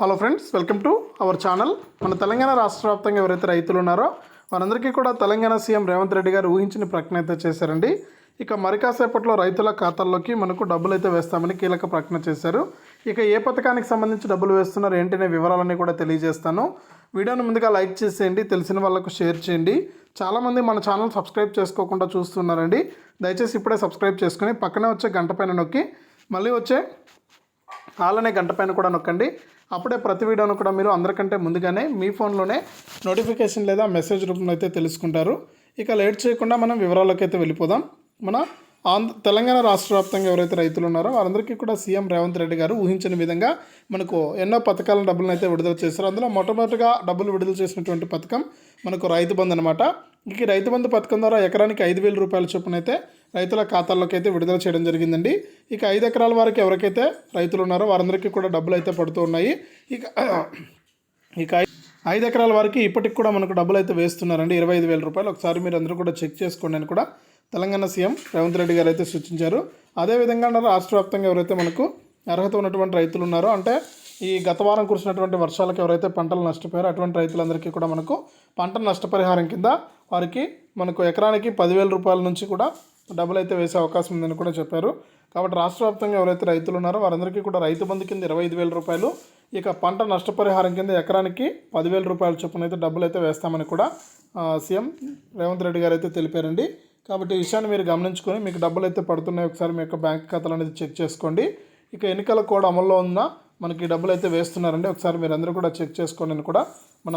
Hello friends welcome to our channel మన తెలంగాణ రాష్ట్ర వ్యాప్తంగా ఎవరైతే రైతులు ఉన్నారో వారందరికీ కూడా తెలంగాణ సీఎం రేవంత్ రెడ్డి గారు ఊహించిన ప్రకటన అయితే చేశారండి. ఇక మరి కాసేపట్లో రైతుల ఖాతాల్లోకి మనకు డబ్బులు అయితే వేస్తామని కీలక ప్రకటన చేశారు. ఇక ఏ పథకానికి సంబంధించి డబ్బులు వేస్తున్నారు ఏంటనే వివరాలన్నీ కూడా తెలియజేస్తాను. వీడియోను ముందుగా లైక్ చేసేయండి తెలిసిన వాళ్ళకు షేర్ చేయండి. చాలామంది మన ఛానల్ సబ్స్క్రైబ్ చేసుకోకుండా చూస్తున్నారండి. దయచేసి ఇప్పుడే సబ్స్క్రైబ్ చేసుకుని పక్కనే వచ్చే గంట పైన నొక్కి మళ్ళీ వచ్చే ఆలనే గంట పైన కూడా నొక్కండి. అప్పుడే ప్రతి వీడియోను కూడా మీరు అందరికంటే ముందుగానే మీ ఫోన్లోనే నోటిఫికేషన్ లేదా మెసేజ్ రూపంలో అయితే తెలుసుకుంటారు. ఇక లేట్ చేయకుండా మనం వివరాల్లోకి అయితే వెళ్ళిపోదాం. మన ఆంధ్ర తెలంగాణ రాష్ట్ర వ్యాప్తంగా ఎవరైతే రైతులు ఉన్నారో వారందరికీ కూడా సీఎం రేవంత్ రెడ్డి గారు ఊహించిన విధంగా మనకు ఎన్నో పథకాల డబ్బులను అయితే విడుదల చేశారు. అందులో మొట్టమొదటిగా డబ్బులు విడుదల చేసినటువంటి పథకం మనకు రైతు బంధు అనమాట ఈ రైతు బంధు పథకం ద్వారా ఎకరానికి ఐదు వేల రూపాయల చొప్పున అయితే రైతుల ఖాతాల్లోకి అయితే విడుదల చేయడం జరిగిందండి. ఇక ఐదు ఎకరాల వారికి ఎవరికైతే రైతులు ఉన్నారో వారందరికీ కూడా డబ్బులు అయితే పడుతూ ఉన్నాయి. ఇక ఇక ఐ- ఐదు ఎకరాల వారికి ఇప్పటికి కూడా మనకు డబ్బులు అయితే వేస్తున్నారండి. ఇరవై ఐదు వేల రూపాయలు. ఒకసారి మీరు అందరూ కూడా చెక్ చేసుకోండి అని కూడా తెలంగాణ సీఎం రేవంత్ రెడ్డి గారు అయితే సూచించారు. అదేవిధంగా రాష్ట్ర వ్యాప్తంగా ఎవరైతే మనకు అర్హత ఉన్నటువంటి రైతులు ఉన్నారో అంటే ఈ గత వారం కురిసినటువంటి వర్షాలకు ఎవరైతే పంటలు నష్టపోయారో అటువంటి రైతులందరికీ కూడా మనకు పంట నష్టపరిహారం కింద వారికి మనకు ఎకరానికి పదివేల రూపాయల నుంచి కూడా డబ్బులు అయితే వేసే అవకాశం ఉందని కూడా చెప్పారు. కాబట్టి రాష్ట్ర వ్యాప్తంగా ఎవరైతే రైతులు ఉన్నారో వారందరికీ కూడా రైతు బంధు కింద ఇరవై ఐదు వేల రూపాయలు ఇక పంట నష్టపరిహారం కింద ఎకరానికి పదివేల రూపాయల చొప్పున అయితే డబ్బులు అయితే వేస్తామని కూడా సీఎం రేవంత్ రెడ్డి గారు అయితే తెలిపారండి. కాబట్టి ఈ విషయాన్ని మీరు గమనించుకొని మీకు డబ్బులు అయితే పడుతున్నాయి ఒకసారి మీ యొక్క బ్యాంక్ ఖాతాలు అనేది చెక్ చేసుకోండి. ఇక ఎన్నికల కోడ్ అమల్లో ఉన్న మనకి డబ్బులు అయితే వేస్తున్నారండి. ఒకసారి మీరు అందరూ కూడా చెక్ చేసుకోండి అని కూడా మన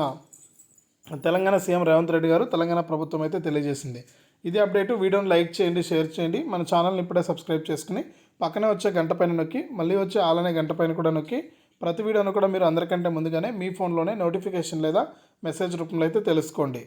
తెలంగాణ సీఎం రేవంత్ రెడ్డి గారు తెలంగాణ ప్రభుత్వం అయితే తెలియజేసింది. ఇది అప్డేట్ వీడియోని లైక్ చేయండి షేర్ చేయండి. మన ఛానల్ని ఇప్పుడే సబ్స్క్రైబ్ చేసుకుని పక్కనే వచ్చే గంట పైన నొక్కి మళ్ళీ వచ్చే ఆలనే గంట పైన కూడా నొక్కి ప్రతి వీడియోను కూడా మీరు అందరికంటే ముందుగానే మీ ఫోన్లోనే నోటిఫికేషన్ లేదా మెసేజ్ రూపంలో అయితే తెలుసుకోండి.